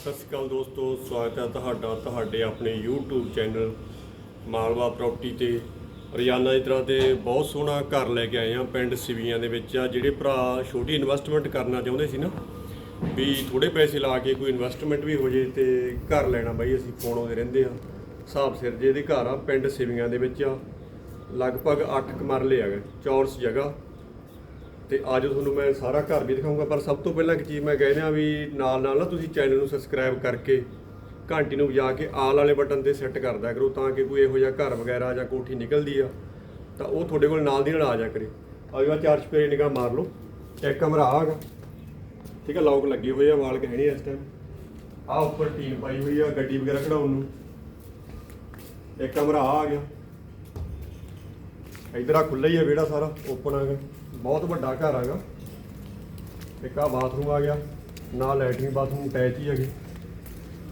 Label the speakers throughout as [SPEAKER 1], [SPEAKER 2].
[SPEAKER 1] ਸਤਿ ਸ਼੍ਰੀ ਅਕਾਲ ਦੋਸਤੋ, ਸਵਾਗਤ ਹੈ ਤੁਹਾਡਾ, ਤੁਹਾਡੇ ਆਪਣੇ YouTube ਚੈਨਲ ਮਾਲਵਾ ਪ੍ਰਾਪਰਟੀ ਤੇ। ਰੋਜ਼ਾਨਾ ਦੀ ਤਰ੍ਹਾਂ ਤੇ ਬਹੁਤ ਸੋਹਣਾ ਘਰ ਲੈ ਕੇ ਆਏ ਆ ਪਿੰਡ ਸਿਵੀਆਂ ਦੇ ਵਿੱਚ। ਆ ਜਿਹੜੇ ਭਰਾ ਛੋਟੀ ਇਨਵੈਸਟਮੈਂਟ ਕਰਨਾ ਚਾਹੁੰਦੇ ਸੀ ਨਾ, ਵੀ ਥੋੜੇ ਪੈਸੇ ਲਾ ਕੇ ਕੋਈ ਇਨਵੈਸਟਮੈਂਟ ਵੀ ਹੋ ਜੇ ਤੇ ਘਰ ਲੈਣਾ ਬਾਈ, ਅਸੀਂ ਫੋਨ ਆਉਂਦੇ ਰਹਿੰਦੇ ਆ ਹਿਸਾਬ ਸਿਰ ਜੇ ਦੇ ਘਰ ਆ, ਪਿੰਡ ਸਿਵੀਆਂ ਦੇ ਵਿੱਚ ਆ। ਲਗਭਗ 8 ਕਮਰਲੇ ਗਏ ਚੌਰਸ ਜਗ੍ਹਾ। ਤੇ ਅੱਜ ਤੁਹਾਨੂੰ ਮੈਂ ਸਾਰਾ ਘਰ ਵੀ ਦਿਖਾਊਂਗਾ, ਪਰ ਸਭ ਤੋਂ ਪਹਿਲਾਂ ਇੱਕ ਚੀਜ਼ ਮੈਂ ਕਹਿ ਰਿਹਾ ਵੀ ਨਾਲ ਨਾਲ ਨਾ ਤੁਸੀਂ ਚੈਨਲ ਨੂੰ ਸਬਸਕ੍ਰਾਈਬ ਕਰਕੇ ਘੰਟੀ ਨੂੰ ਵਜਾ ਕੇ ਆਲ ਵਾਲੇ ਬਟਨ ਤੇ ਸੈੱਟ ਕਰ ਦਿਆ ਕਰੋ ਤਾਂ ਕਿ ਕੋਈ ਇਹੋ ਜਿਹਾ ਘਰ ਵਗੈਰਾ ਜਾਂ ਕੋਠੀ ਨਿਕਲਦੀ ਆ, ਤਾਂ ਉਹ ਤੁਹਾਡੇ ਕੋਲ ਨਾਲ ਦੀ ਨਾਲ ਆ ਜਾ ਕਰੇ। ਅਗਲਾ ਚਾਰ ਚਪੇਰੇ ਨਿਗਾਹ ਮਾਰ ਲਓ। ਇੱਕ ਕਮਰਾ ਆ ਹੈਗਾ। ਠੀਕ ਆ ਲੌਕ ਲੱਗੇ ਹੋਏ ਆ, ਵਾਲ ਹੈ ਇਸ ਟਾਈਮ ਆ ਉੱਪਰ ਟੀਮ ਪਾਈ ਹੋਈ ਆ, ਗੱਡੀ ਵਗੈਰਾ ਖੜਾਉਣ ਨੂੰ। ਇੱਕ ਕਮਰਾ ਆ ਗਿਆ। ਇਧਰ ਆ ਖੁੱਲ੍ਹਾ ਹੀ ਆ ਵਿਹੜਾ ਸਾਰਾ ਓਪਨ ਆ ਗਿਆ। ਬਹੁਤ ਵੱਡਾ ਘਰ ਹੈਗਾ। ਇੱਕ ਆ ਬਾਥਰੂਮ ਆ ਗਿਆ, ਨਾਲ ਲੈਟਰਿੰਗ ਬਾਥਰੂਮ ਅਟੈਚ ਹੀ ਹੈਗੇ।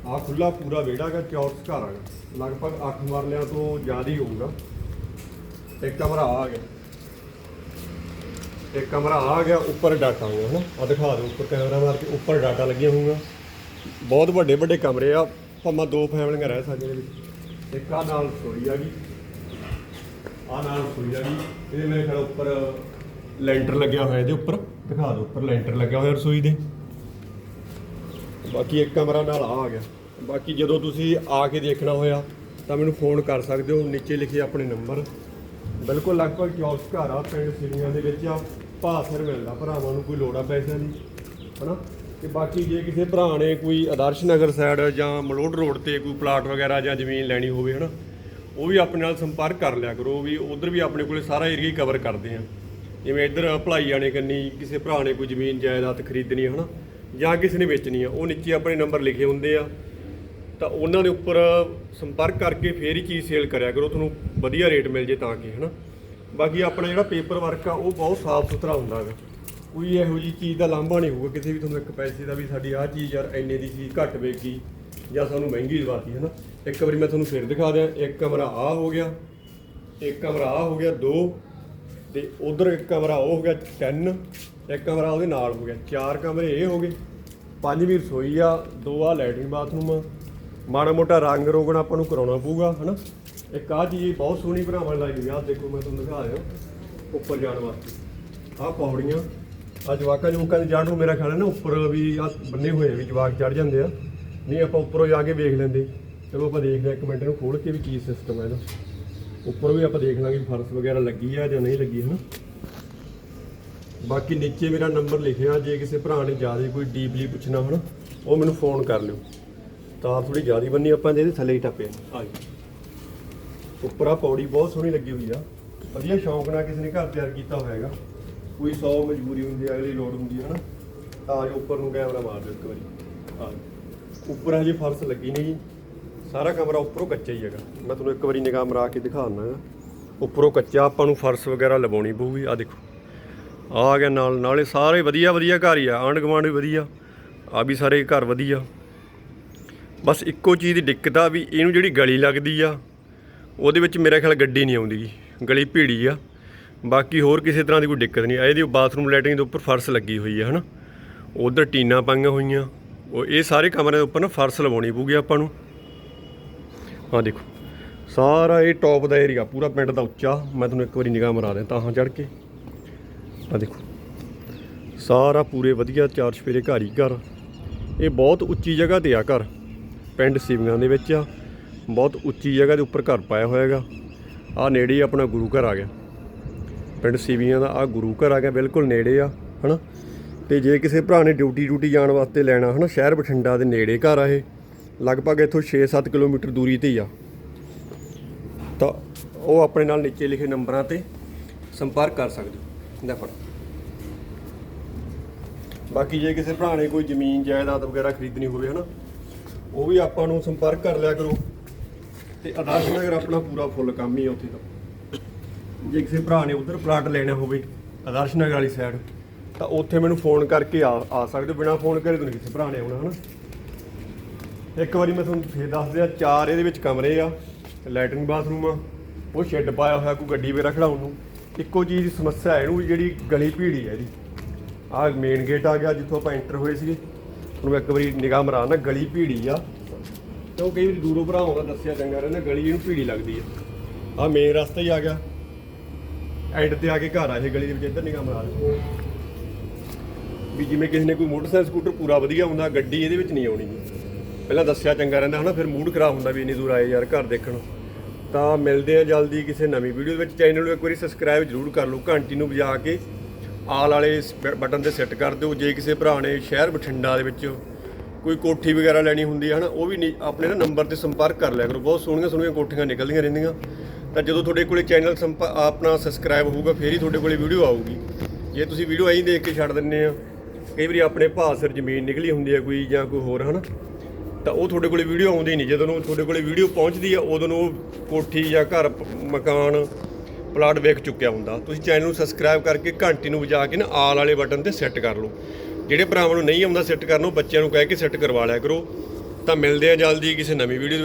[SPEAKER 1] ਆ ਖੁੱਲਾ ਪੂਰਾ ਵਿਹੜਾ ਹੈਗਾ ਚੌਰਸ ਘਰ ਹੈਗਾ। ਲਗਭਗ 8 ਮਰਲਿਆਂ ਤੋਂ ਜ਼ਿਆਦਾ ਹੀ ਹੋਊਗਾ। ਇੱਕ ਕਮਰਾ ਆ ਗਿਆ। ਇੱਕ ਕਮਰਾ ਆ ਗਿਆ, ਉੱਪਰ ਡਾਟਾ ਹੋ ਗਿਆ ਹਨਾ? ਆ ਦਿਖਾ ਦਿਓ, ਉੱਪਰ ਕੈਮਰਾ ਮਾਰ ਕੇ ਉੱਪਰ ਡਾਟਾ ਲੱਗਿਆ ਹੋਊਗਾ। ਬਹੁਤ ਵੱਡੇ ਵੱਡੇ ਕਮਰੇ ਆ, ਭਾਵੇਂ ਦੋ ਫੈਮਲੀਆਂ ਰਹਿ ਸਕਦੀਆਂ ਇਹਦੇ ਵਿੱਚ। ਇੱਕ ਆ ਨਾਲ ਸੋਈ ਆ ਗਈ ਆ ਨਾਲ ਸੋਈ ਆ ਗਈ ਇਹ ਮੇਰੇ ਖਿਆਲ ਉੱਪਰ ਲੈਂਟਰ ਲੱਗਿਆ ਹੋਇਆ ਇਹਦੇ ਉੱਪਰ। ਦਿਖਾ ਦਿਓ, ਉੱਪਰ ਲੈਂਟਰ ਲੱਗਿਆ ਹੋਇਆ ਰਸੋਈ ਦੇ। ਬਾਕੀ ਇੱਕ ਕਮਰਾ ਨਾਲ ਆ ਆ ਗਿਆ। ਬਾਕੀ ਜਦੋਂ ਤੁਸੀਂ ਆ ਕੇ ਦੇਖਣਾ ਹੋਇਆ, ਤਾਂ ਮੈਨੂੰ ਫੋਨ ਕਰ ਸਕਦੇ ਹੋ। ਨੀਚੇ ਲਿਖੇ ਆਪਣੇ ਨੰਬਰ। ਬਿਲਕੁਲ ਲਗਭਗ ਚੌਰਸ ਘਰ ਆ, ਪਿੰਡ ਸਿਰੀਆਂ ਦੇ ਵਿੱਚ ਆ। ਭਾਅ ਸਿਰ ਮਿਲਦਾ, ਭਰਾਵਾਂ ਨੂੰ ਕੋਈ ਲੋੜ ਆ ਪੈਸਿਆਂ ਦੀ, ਹਨਾ? ਤੇ ਬਾਕੀ ਜੇ ਕਿਸੇ ਭਰਾ ਨੇ ਕੋਈ ਆਦਰਸ਼ ਨਗਰ ਸਾਈਡ ਜਾਂ ਮਲੋਟ ਰੋਡ ਤੇ ਕੋਈ ਪਲਾਟ ਵਗੈਰਾ ਜਾਂ ਜ਼ਮੀਨ ਲੈਣੀ ਹੋਵੇ, ਹਨਾ? ਉਹ ਵੀ ਆਪਣੇ ਨਾਲ ਸੰਪਰਕ ਕਰ ਲਿਆ ਕਰੋ ਵੀ, ਉਧਰ ਵੀ ਆਪਣੇ ਕੋਲੇ ਸਾਰਾ ਏਰੀਆ ਕਵਰ ਕਰਦੇ ਆ। ਜਿਵੇਂ ਇੱਧਰ ਭਲਾਈ ਆਣੇ ਕੰਨੀ, ਕਿਸੇ ਭਰਾ ਨੇ ਕੋਈ ਜ਼ਮੀਨ, ਜਾਇਦਾਦ ਖਰੀਦਣੀ ਹੈ, ਹਨਾ? ਜਾਂ ਕਿਸੇ ਨੇ ਵੇਚਣੀ ਆ ਉਹ ਨੀਚੇ ਆਪਣੇ ਨੰਬਰ ਲਿਖੇ ਹੁੰਦੇ ਆ। ਤਾਂ ਉਹਨਾਂ ਦੇ ਉੱਪਰ ਸੰਪਰਕ ਕਰਕੇ ਫੇਰ ਹੀ ਚੀਜ਼ ਸੇਲ ਕਰਿਆ ਕਰੋ, ਤੁਹਾਨੂੰ ਵਧੀਆ ਰੇਟ ਮਿਲ ਜੇ ਤਾਂ ਕਿ, ਹਨਾ? ਬਾਕੀ ਆਪਣਾ ਜਿਹੜਾ ਪੇਪਰ ਵਰਕ ਆ, ਉਹ ਬਹੁਤ ਸਾਫ਼ ਸੁਥਰਾ ਹੁੰਦਾ ਹੈਗਾ। ਕੋਈ ਇਹੋ ਜੀ ਚੀਜ਼ ਦਾ ਲਾਂਭਾ ਨਹੀਂ ਹੋਊਗਾ, ਕਿਸੇ ਵੀ ਤੁਹਾਨੂੰ ਇੱਕ ਪੈਸੇ ਦਾ ਵੀ ਸਾਡੀ ਆਹ ਚੀਜ਼ ਯਾਰ ਇੰਨੇ ਦੀ ਚੀਜ਼ ਘੱਟ ਵੇਚੀ, ਜਾਂ ਸਾਨੂੰ ਮਹਿੰਗੀ ਲਵਾਤੀ ਹੈ ਨਾ ਇੱਕ ਵਾਰੀ ਮੈਂ ਤੁਹਾਨੂੰ ਫੇਰ ਦਿਖਾ ਦਿਆਂ, ਇੱਕ ਕਮਰਾ ਆ ਹੋ ਗਿਆ, ਇੱਕ ਕਮਰਾ ਆ ਹੋ ਗਿਆ, ਦੋ ਤੇ ਉਧਰ ਇੱਕ ਕਮਰਾ ਉਹ ਹੋ ਗਿਆ ਤਿੰਨ, ਇੱਕ ਕਮਰਾ ਉਹਦੇ ਨਾਲ ਹੋ ਗਿਆ, ਚਾਰ ਕਮਰੇ ਇਹ ਹੋ ਗਏ। ਪੰਜਵੀਂ ਰਸੋਈ ਆ, ਦੋ ਆ ਲੈਟਰਿੰਗ ਬਾਥਰੂਮ ਆ ਮਾੜਾ ਮੋਟਾ ਰੰਗ ਰੋਗਣ ਆਪਾਂ ਨੂੰ ਕਰਾਉਣਾ ਪਊਗਾ, ਹਨਾ? ਇੱਕ ਆ ਚੀਜ਼ ਬਹੁਤ ਸੋਹਣੀ ਬਣਾਉਣ ਲੱਗੀ ਆ ਦੇਖੋ ਮੈਂ ਤੁਹਾਨੂੰ ਦਿਖਾ ਰਿਹਾ, ਉੱਪਰ ਜਾਣ ਵਾਸਤੇ। ਆਹ ਪੌੜੀਆਂ ਆ ਜਵਾਕਾਂ ਜਵਾਕਾਂ ਦੇ ਜਾਣ ਨੂੰ ਮੇਰਾ ਖਿਆਲ ਹੈ ਨਾ ਉੱਪਰ ਵੀ ਆ ਬੰਨੇ ਹੋਏ ਆ ਵੀ ਜਵਾਕ ਚੜ ਜਾਂਦੇ ਆ। ਨਹੀਂ, ਆਪਾਂ ਉੱਪਰੋਂ ਜਾ ਕੇ ਵੇਖ ਲੈਂਦੇ। ਚਲੋ ਆਪਾਂ ਦੇਖਦੇ ਆ ਇੱਕ ਮਿੰਟ ਨੂੰ ਖੋਲ ਕੇ ਵੀ ਕੀ ਸਿਸਟਮ ਹੈ ਇਹਦਾ। ਉੱਪਰ ਵੀ ਆਪਾਂ ਦੇਖ ਲਾਂਗੇ ਫਰਸ਼ ਵਗੈਰਾ ਲੱਗੀ ਆ ਜਾਂ ਨਹੀਂ ਲੱਗੀ ਹਨਾ? ਬਾਕੀ ਨੀਚੇ ਮੇਰਾ ਨੰਬਰ ਲਿਖਿਆ ਜੇ ਕਿਸੇ ਭਰਾ ਨੇ ਜ਼ਿਆਦਾ ਕੋਈ ਡੀਪਲੀ ਪੁੱਛਣਾ ਹਨਾ ਉਹ ਮੈਨੂੰ ਫੋਨ ਕਰ ਲਿਓ। ਤਾਰ ਥੋੜੀ ਜ਼ਿਆਦਾ ਬੰਨੀ ਆਪਾਂ ਇਹਦੇ ਥੱਲੇ ਹੀ ਟੱਪੇ ਆ। ਜੀ। ਉੱਪਰ ਆ ਪੌੜੀ ਬਹੁਤ ਸੋਹਣੀ ਲੱਗੀ ਹੋਈ ਆ। ਵਧੀਆ ਸ਼ੌਂਕ ਨਾਲ ਕਿਸੇ ਨੇ ਘਰ ਤਿਆਰ ਕੀਤਾ ਹੋਇਆਗਾ ਕੋਈ 100 ਮਜਬੂਰੀ ਹੁੰਦੀ ਅਗਲੀ ਲੋੜ ਹੁੰਦੀ ਹੈ ਹਨਾ? ਤਾਂ ਜੋ ਉੱਪਰ ਨੂੰ ਕੈਮਰਾ ਮਾਰ ਦਿਓ ਇੱਕ ਵਾਰੀ। ਆ। ਉੱਪਰ ਹਜੇ ਫਰਸ਼ ਲੱਗੀ ਨਹੀਂ। ਜੀ ਸਾਰਾ ਕਮਰਾ ਉੱਪਰੋਂ ਕੱਚਾ ਹੀ ਹੈਗਾ। ਮੈਂ ਤੁਹਾਨੂੰ ਇੱਕ ਵਾਰੀ ਨਿਗਾਹ ਮਰਾ ਕੇ ਦਿਖਾਉਣਾ ਹੈਗਾ ਉੱਪਰੋਂ ਕੱਚਾ ਆਪਾਂ ਨੂੰ ਫਰਸ਼ ਵਗੈਰਾ ਲਵਾਉਣੀ ਪਊਗੀ। ਆ ਦੇਖੋ। ਆ ਗਿਆ ਨਾਲ ਨਾਲੇ ਸਾਰੇ ਵਧੀਆ ਵਧੀਆ ਘਰ ਹੀ ਆ। ਆਂਢ ਗੁਆਂਢ ਵੀ ਵਧੀਆ। ਆ ਵੀ ਸਾਰੇ ਘਰ ਵਧੀਆ। ਬਸ ਇੱਕੋ ਚੀਜ਼ ਦੀ ਦਿੱਕਤ ਆ ਵੀ ਇਹਨੂੰ ਜਿਹੜੀ ਗਲੀ ਲੱਗਦੀ ਆ, ਉਹਦੇ ਵਿੱਚ ਮੇਰਾ ਖਿਆਲ ਗੱਡੀ ਨਹੀਂ ਆਉਂਦੀ। ਗੀ। ਗਲੀ ਭੀੜੀ ਆ। ਬਾਕੀ ਹੋਰ ਕਿਸੇ ਤਰ੍ਹਾਂ ਦੀ ਕੋਈ ਦਿੱਕਤ ਨਹੀਂ। ਆ ਇਹਦੀ ਬਾਥਰੂਮ ਲੈਟਰਿੰਗ ਦੇ ਉੱਪਰ ਫਰਸ਼ ਲੱਗੀ ਹੋਈ ਹੈ ਹਨਾ? ਉਧਰ ਟੀਨਾਂ ਪਾਈਆਂ ਹੋਈਆਂ। ਉਹ ਇਹ ਸਾਰੇ ਕਮਰਿਆਂ ਦੇ ਉੱਪਰ ਨਾ ਫਰਸ਼ ਲਵਾਉਣੀ ਪਊਗੀ ਆਪਾਂ ਨੂੰ। ਆ ਦੇਖੋ। ਸਾਰਾ ਇਹ ਟੌਪ ਦਾ ਏਰੀਆ ਪੂਰਾ ਪਿੰਡ ਦਾ ਉੱਚਾ। ਮੈਂ ਤੁਹਾਨੂੰ ਇੱਕ ਵਾਰੀ ਨਿਗਾਹ ਮਰਾ ਦਿਆਂ, ਤਾਂ ਚੜ ਕੇ। ਆ ਦੇਖੋ। ਸਾਰਾ ਪੂਰੇ ਵਧੀਆ, ਚਾਰ ਚਫੇਰੇ ਘਰ ਹੀ ਘਰ। ਇਹ ਬਹੁਤ ਉੱਚੀ ਜਗ੍ਹਾ ਤੇ ਆ ਘਰ। ਪਿੰਡ ਸਿਵੀਆਂ ਦੇ ਵਿੱਚ ਆ। ਬਹੁਤ ਉੱਚੀ ਜਗ੍ਹਾ ਦੇ ਉੱਪਰ ਘਰ ਪਾਇਆ ਹੋਇਆ ਹੈਗਾ। ਆ ਨੇੜੇ ਆਪਣਾ ਗੁਰੂ ਘਰ ਆ ਗਿਆ। ਪਿੰਡ ਸਿਵੀਆਂ ਦਾ ਆ ਗੁਰੂ ਘਰ ਆ ਗਿਆ, ਬਿਲਕੁਲ ਨੇੜੇ ਆ, ਹਨਾ? ਤੇ ਜੇ ਕਿਸੇ ਭਰਾ ਨੇ ਡਿਊਟੀ ਡਿਊਟੀ ਜਾਣ ਵਾਸਤੇ ਲੈਣਾ, ਹਨਾ? ਸ਼ਹਿਰ ਬਠਿੰਡਾ ਦੇ ਨੇੜੇ ਘਰ ਆ ਇਹ। ਲਗਭਗ ਇੱਥੋਂ 6-7 ਕਿਲੋਮੀਟਰ ਦੂਰੀ ਤੇ ਹੀ ਆ। ਤਾਂ ਉਹ ਆਪਣੇ ਨਾਲ ਨੀਚੇ ਲਿਖੇ ਨੰਬਰਾਂ ਤੇ ਸੰਪਰਕ ਕਰ ਸਕਦੇ ਹੋ। ਲੈ ਫੜ। ਬਾਕੀ ਜੇ ਕਿਸੇ ਭਰਾ ਨੇ ਕੋਈ ਜ਼ਮੀਨ, ਜਾਇਦਾਦ ਵਗੈਰਾ ਖਰੀਦਣੀ ਹੋਵੇ, ਹਨਾ, ਉਹ ਵੀ ਆਪਾਂ ਨੂੰ ਸੰਪਰਕ ਕਰ ਲਿਆ ਕਰੋ। ਤੇ ਆਦਰਸ਼ ਨਗਰ ਆਪਣਾ ਪੂਰਾ ਫੁੱਲ ਕੰਮ ਹੀ ਆ ਉੱਥੇ ਤਾਂ। ਜੇ ਕਿਸੇ ਭਰਾ ਨੇ ਉਧਰ ਪਲਾਟ ਲੈਣਾ ਹੋਵੇ, ਆਦਰਸ਼ ਨਗਰ ਵਾਲੀ ਸਾਈਡ ਤਾਂ ਉੱਥੇ ਮੈਨੂੰ ਫੋਨ ਕਰਕੇ ਆ ਆ ਸਕਦੇ ਹੋ। ਬਿਨਾ ਫੋਨ ਕਰੇ ਤੁਹਾਨੂੰ ਕਿਸੇ ਭਰਾ ਨੇ ਆਉਣਾ, ਹਨਾ। ਇੱਕ ਵਾਰੀ ਮੈਂ ਤੁਹਾਨੂੰ ਫੇਰ ਦੱਸ ਦਿਆਂ, ਚਾਰ ਇਹਦੇ ਵਿੱਚ ਕਮਰੇ ਆ ਲੈਟਰਿੰਗ ਬਾਥਰੂਮ ਆ, ਉਹ ਸ਼ੈੱਡ ਪਾਇਆ ਹੋਇਆ ਕੋਈ ਗੱਡੀ ਵੇਰਾ ਖੜਾਉਣ ਨੂੰ। ਇੱਕੋ ਚੀਜ਼ ਦੀ ਸਮੱਸਿਆ ਹੈ ਇਹਨੂੰ ਵੀ ਜਿਹੜੀ ਗਲੀ ਭੀੜੀ ਹੈ ਇਹਦੀ। ਆਹ ਮੇਨ ਗੇਟ ਆ ਗਿਆ ਜਿੱਥੋਂ ਆਪਾਂ ਐਂਟਰ ਹੋਏ ਸੀਗੇ। ਤੁਹਾਨੂੰ ਇੱਕ ਵਾਰੀ ਨਿਗਾਹ ਮਰਾ ਨਾ, ਗਲੀ ਭੀੜੀ ਆ। ਕਿਉਂ ਕਈ ਵਾਰੀ ਦੂਰੋਂ ਭਰਾ ਆਉਂਦਾ ਦੱਸਿਆ ਚੰਗਾ ਰਹਿੰਦਾ, ਗਲੀ ਇਹਨੂੰ ਭੀੜੀ ਲੱਗਦੀ ਆ। ਆ ਮੇਨ ਰਸਤਾ ਹੀ ਆ ਗਿਆ। ਐਂਡ ਤੇ ਆ ਕੇ ਘਰ ਆ ਇਹ ਗਲੀ ਦੇ ਵਿੱਚ, ਇੱਧਰ ਨਿਗਾਹ ਮਰਾ। ਦੇ ਵੀ ਜਿਵੇਂ ਕਿਸੇ ਨੇ ਕੋਈ ਮੋਟਰਸਾਈਕਲ, ਸਕੂਟਰ ਪੂਰਾ ਵਧੀਆ ਹੁੰਦਾ, ਗੱਡੀ ਇਹਦੇ ਵਿੱਚ ਨਹੀਂ ਆਉਣੀ। ਪਹਿਲਾਂ ਦੱਸਿਆ ਚੰਗਾ ਰਹਿੰਦਾ ਹਨਾ, ਫਿਰ ਮੂਡ ਖਰਾਬ ਹੁੰਦਾ ਵੀ ਇੰਨੀ ਦੂਰ ਆਏ ਯਾਰ ਘਰ ਦੇਖਣ ਤਾਂ ਮਿਲਦੇ ਆ ਜਲਦੀ ਕਿਸੇ ਨਵੀਂ ਵੀਡੀਓ ਦੇ ਵਿੱਚ। ਚੈਨਲ ਨੂੰ ਇੱਕ ਵਾਰੀ ਸਬਸਕ੍ਰਾਈਬ ਜ਼ਰੂਰ ਕਰ ਲਓ, ਘੰਟੀ ਨੂੰ ਵਜਾ ਕੇ ਆਲ ਵਾਲੇ ਬਟਨ ਤੇ ਸੈੱਟ ਕਰ ਦਿਓ। ਜੇ ਕਿਸੇ ਭਰਾ ਨੇ ਸ਼ਹਿਰ ਬਠਿੰਡਾ ਦੇ ਵਿੱਚ ਕੋਈ ਕੋਠੀ ਵਗੈਰਾ ਲੈਣੀ ਹੁੰਦੀ ਹੈ ਹਨਾ, ਉਹ ਵੀ ਨੀ- ਆਪਣੇ ਨਾ ਨੰਬਰ ਤੇ ਸੰਪਰਕ ਕਰ ਲਿਆ ਕਰੋ। ਬਹੁਤ ਸੋਹਣੀਆਂ ਸੋਹਣੀਆਂ ਕੋਠੀਆਂ ਨਿਕਲਦੀਆਂ ਰਹਿੰਦੀਆਂ। ਤਾਂ ਜਦੋਂ ਤੁਹਾਡੇ ਕੋਲੇ ਚੈਨਲ ਆਪਣਾ ਸਬਸਕ੍ਰਾਈਬ ਹੋਊਗਾ, ਫੇਰ ਹੀ ਤੁਹਾਡੇ ਕੋਲੇ ਵੀਡੀਓ ਆਊਗੀ। ਜੇ ਤੁਸੀਂ ਵੀਡੀਓ ਐਂ ਦੇਖ ਕੇ ਛੱਡ ਦਿੰਦੇ ਆ, ਕਈ ਵਾਰੀ ਆਪਣੇ ਭਾਅ ਸਿਰ ਜ਼ਮੀਨ ਨਿਕਲੀ ਹੁੰਦੀ ਹੈ ਕੋਈ ਜਾਂ ਕੋਈ ਹੋਰ, ਹਨਾ। ਤਾਂ ਉਹ ਤੁਹਾਡੇ ਕੋਲੇ ਵੀਡੀਓ ਆਉਂਦੀ ਨਹੀਂ। ਜਦੋਂ ਨੂੰ ਤੁਹਾਡੇ ਕੋਲੇ ਵੀਡੀਓ ਪਹੁੰਚਦੀ ਆ, ਉਦੋਂ ਨੂੰ ਉਹ ਕੋਠੀ ਜਾਂ ਘਰ ਮਕਾਨ ਪਲਾਟ ਵੇਖ ਚੁੱਕਿਆ ਹੁੰਦਾ। ਤੁਸੀਂ ਚੈਨਲ ਨੂੰ ਸਬਸਕ੍ਰਾਈਬ ਕਰਕੇ ਘੰਟੀ ਨੂੰ ਵਜਾ ਕੇ ਨਾ ਆਲ ਵਾਲੇ ਬਟਨ ਤੇ ਸੈੱਟ ਕਰ ਲਓ। ਜਿਹੜੇ ਭਰਾਵਾਂ ਨੂੰ ਨਹੀਂ ਆਉਂਦਾ ਸੈੱਟ ਕਰਨ, ਉਹ ਬੱਚਿਆਂ ਨੂੰ ਕਹਿ ਕੇ ਸੈੱਟ ਕਰਵਾ ਲਿਆ ਕਰੋ। ਤਾਂ ਮਿਲਦੇ ਆ ਜਲਦੀ ਕਿਸੇ ਨਵੀਂ ਵੀਡੀਓ